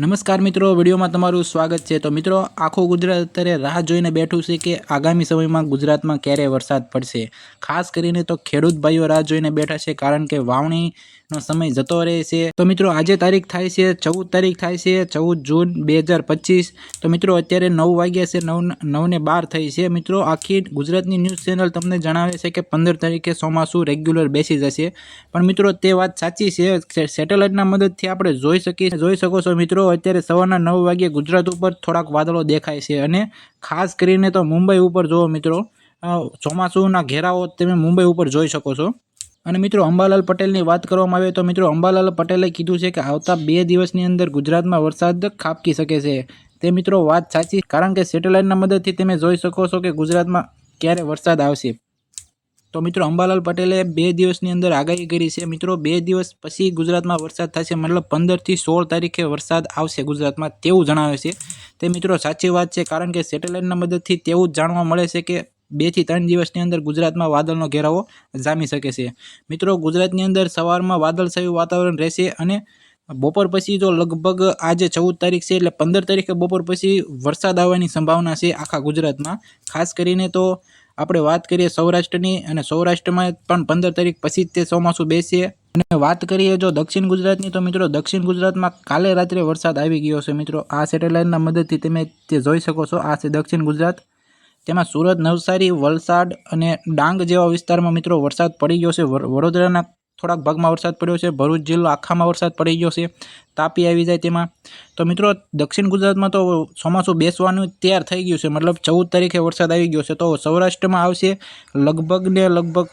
નમસ્કાર મિત્રો, વિડીયોમાં તમારું સ્વાગત છે. તો મિત્રો, આખું ગુજરાત અત્યારે રાહ જોઈને બેઠું છે કે આગામી સમયમાં ગુજરાતમાં ક્યારે વરસાદ પડશે? ખાસ કરીને તો ખેડૂત ભાઈઓ રાહ જોઈને બેઠા છે, કારણ કે વાવણીનો સમય જતો રહે છે. તો મિત્રો, આજે તારીખ થાય છે, ચૌદ તારીખ થાય છે, ચૌદ જૂન બે હજાર પચીસ. તો મિત્રો, અત્યારે નવ વાગ્યા છે, નવ નવને બાર થઈ છે. મિત્રો, આખી ગુજરાતની ન્યૂઝ ચેનલ તમને જણાવે છે કે પંદર તારીખે ચોમાસું રેગ્યુલર બેસી જશે. પણ મિત્રો, તે વાત સાચી છે. સેટેલાઇટના મદદથી આપણે જોઈ શકીએ જોઈ શકો છો મિત્રો, અત્યારે સવારના નવ વાગ્યે ગુજરાત ઉપર થોડાક વાદળો દેખાય છે અને ખાસ કરીને તો મુંબઈ ઉપર જુઓ મિત્રો ચોમાસુના ઘેરાઓ તમે મુંબઈ ઉપર જોઈ શકો છો. અને મિત્રો અંબાલાલ પટેલની વાત કરવામાં આવે તો મિત્રો અંબાલાલ પટેલે કીધું છે કે આવતા બે દિવસની અંદર ગુજરાતમાં વરસાદ ખાબકી શકે છે. તે મિત્રો વાત સાચી, કારણ કે સેટેલાઇટના મદદથી તમે જોઈ શકો છો કે ગુજરાતમાં ક્યારે વરસાદ આવશે. તો મિત્રો અંબાલાલ પટેલે બે દિવસની અંદર આગાહી કરી છે, મિત્રો બે દિવસ પછી ગુજરાતમાં વરસાદ થશે, મતલબ પંદરથી સોળ તારીખે વરસાદ આવશે ગુજરાતમાં તેવું જણાવે છે. તે મિત્રો સાચી વાત છે, કારણ કે સેટેલાઇટના મદદથી તેવું જ જાણવા મળે છે કે બેથી ત્રણ દિવસની અંદર ગુજરાતમાં વાદળનો ઘેરાવો જામી શકે છે. મિત્રો, ગુજરાતની અંદર સવારમાં વાદળછાયું વાતાવરણ રહેશે અને બપોર પછી જો લગભગ આજે ચૌદ તારીખ છે એટલે પંદર તારીખે બપોર પછી વરસાદ આવવાની સંભાવના છે આખા ગુજરાતમાં. ખાસ કરીને તો આપણે વાત કરીએ સૌરાષ્ટ્રની અને સૌરાષ્ટ્રમાં પણ પંદર તારીખ પછી જ તે ચોમાસું બેસીએ અને વાત કરીએ જો દક્ષિણ ગુજરાતની તો મિત્રો, દક્ષિણ ગુજરાતમાં કાલે રાત્રે વરસાદ આવી ગયો છે. મિત્રો, આ સેટેલાઇટના મદદથી તમે તે જોઈ શકો છો. આ છે દક્ષિણ ગુજરાત. તેમાં સુરત, નવસારી, વલસાડ અને ડાંગ જેવા વિસ્તારમાં મિત્રો વરસાદ પડી ગયો છે. વડોદરાના થોડાક ભાગમાં વરસાદ પડ્યો છે. ભરૂચ જિલ્લો આખામાં વરસાદ પડી ગયો છે. તાપી આવી જાય તેમાં. તો મિત્રો, દક્ષિણ ગુજરાતમાં તો ચોમાસું બેસવાનું તૈયાર થઈ ગયું છે. મતલબ ચૌદ તારીખે વરસાદ આવી ગયો છે. તો સૌરાષ્ટ્રમાં આવશે લગભગ ને લગભગ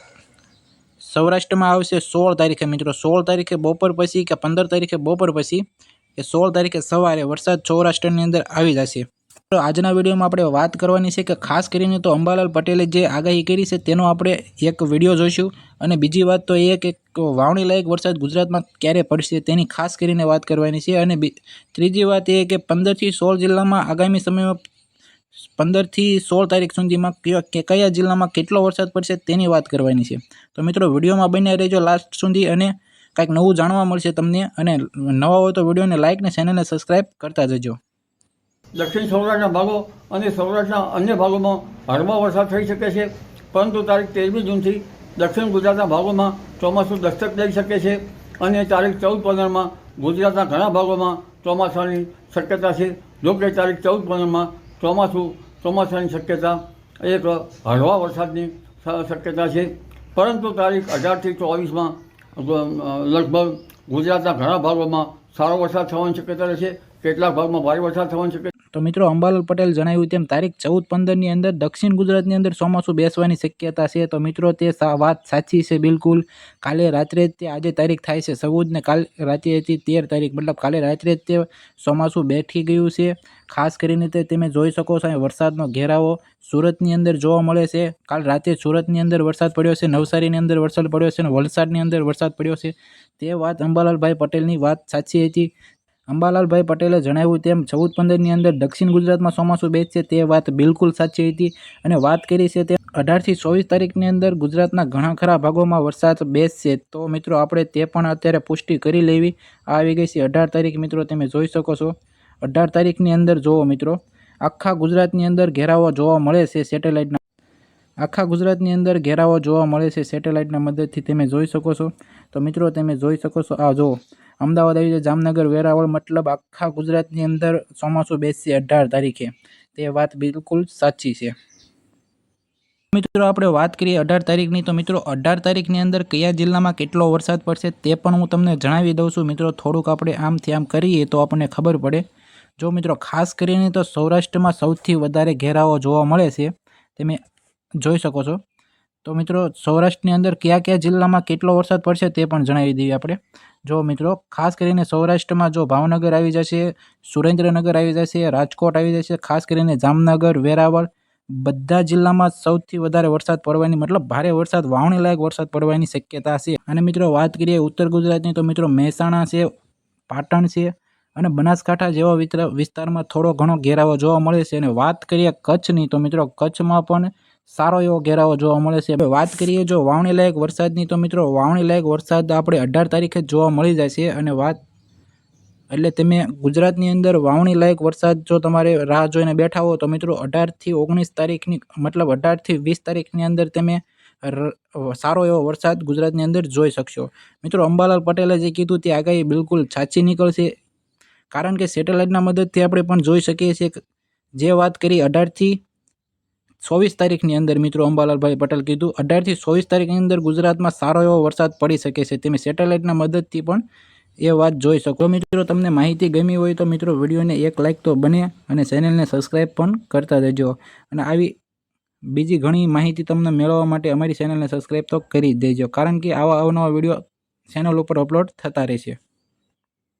સૌરાષ્ટ્રમાં આવશે સોળ તારીખે મિત્રો. સોળ તારીખે બપોર પછી કે પંદર તારીખે બપોર પછી એ સોળ તારીખે સવારે વરસાદ સૌરાષ્ટ્રની અંદર આવી જશે. આજના વિડીયોમાં આપણે વાત કરવાની છે કે ખાસ કરીને તો અંબાલાલ પટેલે જે આગાહી કરી છે તેનો આપણે એક વીડિયો જોઈશું. અને બીજી વાત તો એ કે વાવણી લાયક વરસાદ ગુજરાતમાં ક્યારે પડશે તેની ખાસ કરીને વાત કરવાની છે. અને ત્રીજી વાત એ કે પંદરથી સોળ જિલ્લામાં આગામી સમયમાં પંદરથી સોળ તારીખ સુધીમાં કયો કે કયા જિલ્લામાં કેટલો વરસાદ પડશે તેની વાત કરવાની છે. તો મિત્રો વિડીયોમાં બન્યા રહેજો લાસ્ટ સુધી અને કાંઈક નવું જાણવા મળશે તમને. અને નવા હોય તો વિડીયોને લાઇક ને ચેનલને સબસ્ક્રાઈબ કરતા જજો. દક્ષિણ સૌરાષ્ટ્રના ભાગો અને સૌરાષ્ટ્રના અન્ય ભાગોમાં હળવો વરસાદ થઈ શકે છે. પરંતુ તારીખ તેરમી જૂનથી દક્ષિણ ગુજરાતના ભાગોમાં ચોમાસું દસ્તક લઈ શકે છે અને તારીખ ચૌદ પંદરમાં ગુજરાતના ઘણા ભાગોમાં ચોમાસાની શક્યતા છે. જો કે તારીખ ચૌદ પંદરમાં ચોમાસું ચોમાસાની શક્યતા એક હળવા વરસાદની શક્યતા છે. પરંતુ તારીખ અઢારથી ચોવીસમાં લગભગ ગુજરાતના ઘણા ભાગોમાં સારો વરસાદ થવાની શક્યતા રહેશે. કેટલાક ભાગમાં ભારે વરસાદ થવાની શક્યતા તો મિત્રો અંબાલાલ પટેલ જણાવ્યું તેમ તારીખ ચૌદ પંદરની અંદર દક્ષિણ ગુજરાતની અંદર ચોમાસું બેસવાની શક્યતા છે. તો મિત્રો તે વાત સાચી છે બિલકુલ. કાલે રાત્રે જ તે, આજે તારીખ થાય છે ચૌદ ને કાલ રાત્રે હતી તેર તારીખ. મતલબ કાલે રાત્રે જ તે ચોમાસું બેઠી ગયું છે. ખાસ કરીને તે તમે જોઈ શકો છો વરસાદનો ઘેરાવો. સુરતની અંદર જોવા મળે છે, કાલ રાતે સુરતની અંદર વરસાદ પડ્યો છે, નવસારીની અંદર વરસાદ પડ્યો છે અને વલસાડની અંદર વરસાદ પડ્યો છે. તે વાત અંબાલાલભાઈ પટેલની વાત સાચી હતી. અંબાલાલભાઈ પટેલે જણાવ્યું તેમ ચૌદ પંદરની અંદર દક્ષિણ ગુજરાતમાં ચોમાસું બેસશે તે વાત બિલકુલ સાચી હતી અને વાત કરી છે તે અઢારથી ચોવીસ તારીખની અંદર ગુજરાતના ઘણા ખરા ભાગોમાં વરસાદ બેસશે. તો મિત્રો, આપણે તે પણ અત્યારે પુષ્ટિ કરી લેવી. આવી ગઈ છે અઢાર તારીખ મિત્રો, તમે જોઈ શકો છો. અઢાર તારીખની અંદર જુઓ મિત્રો, આખા ગુજરાતની અંદર ઘેરાવો જોવા મળે છે સેટેલાઇટના. આખા ગુજરાતની અંદર ઘેરાવો જોવા મળે છે સેટેલાઇટના મદદથી તમે જોઈ શકો છો. તો મિત્રો, તમે જોઈ શકો છો, આ જુઓ. અમદાવાદ આવી જાય, જામનગર, વેરાવળ, મતલબ આખા ગુજરાતની અંદર ચોમાસું બેસશે અઢાર તારીખે. તે વાત બિલકુલ સાચી છે. મિત્રો, આપણે વાત કરીએ અઢાર તારીખની, તો મિત્રો, અઢાર તારીખની અંદર કયા જિલ્લામાં કેટલો વરસાદ પડશે તે પણ હું તમને જણાવી દઉં છું. મિત્રો, થોડુંક આપણે આમથી આમ કરીએ તો આપણને ખબર પડે. જો મિત્રો, ખાસ કરીને તો સૌરાષ્ટ્રમાં સૌથી વધારે ઘેરાવો જોવા મળે છે, તમે જોઈ શકો છો. તો મિત્રો, સૌરાષ્ટ્રની અંદર કયા કયા જિલ્લામાં કેટલો વરસાદ પડશે તે પણ જણાવી દઈએ આપણે. જો મિત્રો, ખાસ કરીને સૌરાષ્ટ્રમાં જો ભાવનગર આવી જશે, સુરેન્દ્રનગર આવી જશે, રાજકોટ આવી જશે, ખાસ કરીને જામનગર, વેરાવળ, બધા જિલ્લામાં સૌથી વધારે વરસાદ પડવાની, મતલબ ભારે વરસાદ વાવણી લાયક વરસાદ પડવાની શક્યતા છે. અને મિત્રો, વાત કરીએ ઉત્તર ગુજરાતની, તો મિત્રો, મહેસાણા છે, પાટણ છે અને બનાસકાંઠા જેવા વિસ્તારમાં થોડો ઘણો ઘેરાવો જોવા મળે છે અને વાત કરીએ કચ્છની, તો મિત્રો કચ્છમાં પણ સારો એવો ઘેરાવો જોવા મળે છે. વાત કરીએ જો વાવણી લાયક વરસાદની, તો મિત્રો વાવણી લાયક વરસાદ આપણે અઢાર તારીખે જોવા મળી જાય છે અને વાત, એટલે તમે ગુજરાતની અંદર વાવણી લાયક વરસાદ જો તમારે રાહ જોઈને બેઠા હો, તો મિત્રો અઢારથી ઓગણીસ તારીખની, મતલબ અઢારથી વીસ તારીખની અંદર તમે સારો એવો વરસાદ ગુજરાતની અંદર જોઈ શકશો. મિત્રો અંબાલાલ પટેલે જે કીધું તે આગાહી બિલકુલ સાચી નીકળશે. કારણ કે સેટેલાઇટના મદદથી આપણે પણ જોઈ શકીએ છીએ જે વાત કરી અઢારથી ચોવીસ તારીખની અંદર, મિત્રો અંબાલાલભાઈ પટેલ કીધું, અઢારથી ચોવીસ તારીખની અંદર ગુજરાતમાં સારો એવો વરસાદ પડી શકે છે. તમે સેટેલાઇટના મદદથી પણ એ વાત જોઈ શકો. મિત્રો, તમને માહિતી ગમી હોય તો મિત્રો વિડીયોને એક લાઇક તો બને અને ચેનલને સબસ્ક્રાઈબ પણ કરતા દેજો અને આવી બીજી ઘણી માહિતી તમને મેળવવા માટે અમારી ચેનલને સબસ્ક્રાઈબ તો કરી દેજો. કારણ કે આવા અવનવા વીડિયો ચેનલ ઉપર અપલોડ થતા રહેશે.